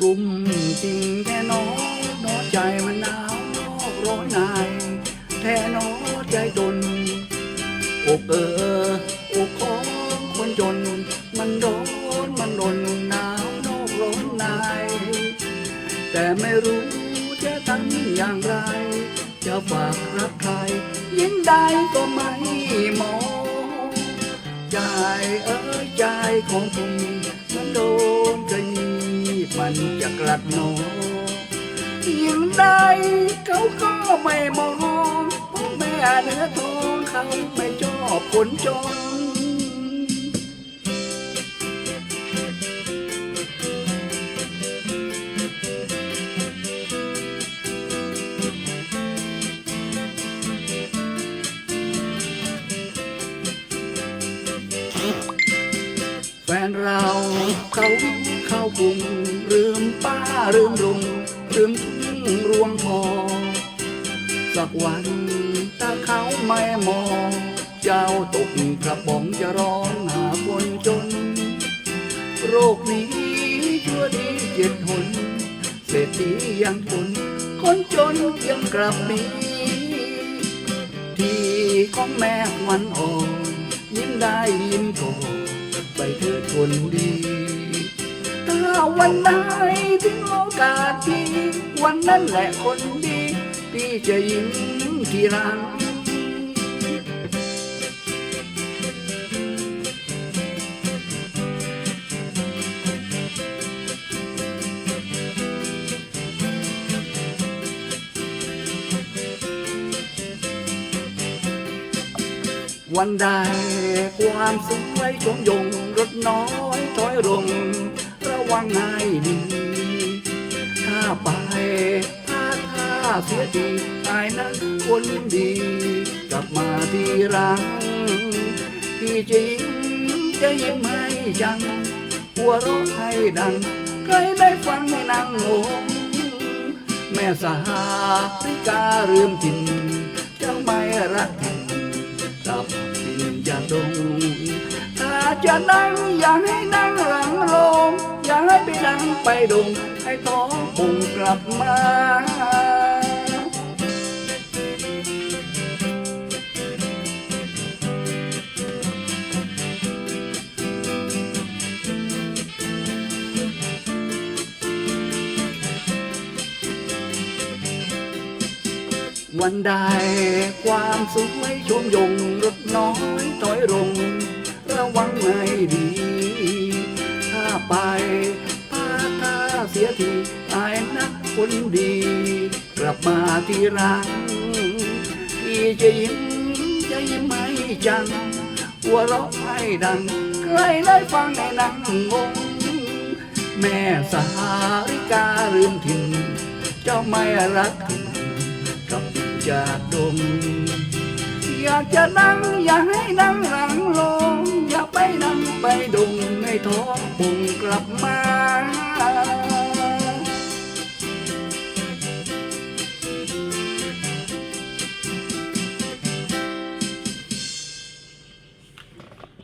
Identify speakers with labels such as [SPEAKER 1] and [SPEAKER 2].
[SPEAKER 1] กลุ่มจริงแค่น้องน้อใจมันหนาวนอกร้อยนายแท้น้อใจตนอกเอออกของคนจน มันร้อนมันรนหนาวนอกร้อนนาย แต่ไม่รู้จะทำอย่างไร จะฝากรักใครยิ่งได้ก็ไม่มองใจเอ้ยใจของพี่มันโดนกระยี มันจะกลัดหนอยิ่งได้เขาก็ไม่มองเพราะแม่เนื้อทองเขาไม่ชอบคนจนแฟนเรา เขาเข้ากรุงลืมป้าลืมรุงลืมทุ่งรวงทอสักวันถ้าเขาไม่มอง เจ้าตกกระป๋องจะร้องหาคนจน โรคนี้ชั่วดีเจ็ดหนเศรษฐียังทนคนจนยังกลับมีที่ของแม่วันอ่อนยิ้มได้ยิ้มโกไปเถิดคนดี กาสดีวันนั้นแหละคนดี พี่จะยิ้มทีหลังวันใดความสวยชมยงรถน้อยาเสียทีตายนั้นคนดี กลับมาทีหลังพี่จริงจะยิ้มให้จังหัวเราะให้ดัง ใครได้ฟังให้นั่งงงแม่สาธิกาลืมถิ่นเจ้าไม่รักถิ่นกลับถิ่นอย่าดงถ้าจะนั่งอย่าให้นั่งหลังลงอย่าให้ไปนั่งไปดงให้ท้องปุงกลับมา วันใดความสุขไม่ชมยงรถน้อยถอยลง ระวังให้ดี ถ้าไปพาถ้าเสียทีตายนักคนดี กลับมาที่รังที่จะยิ้มจะยิ้มให้จัง หัวเราะให้ดัง ใครได้ฟังให้นั่งงง แม่สาริกาลืมถิ่นเจ้าไม่รัก จากดม อยากจะนั่งอยากให้นั่งหลังลง อยากไปนั่งไปดงให้ท้องปุงกลับมา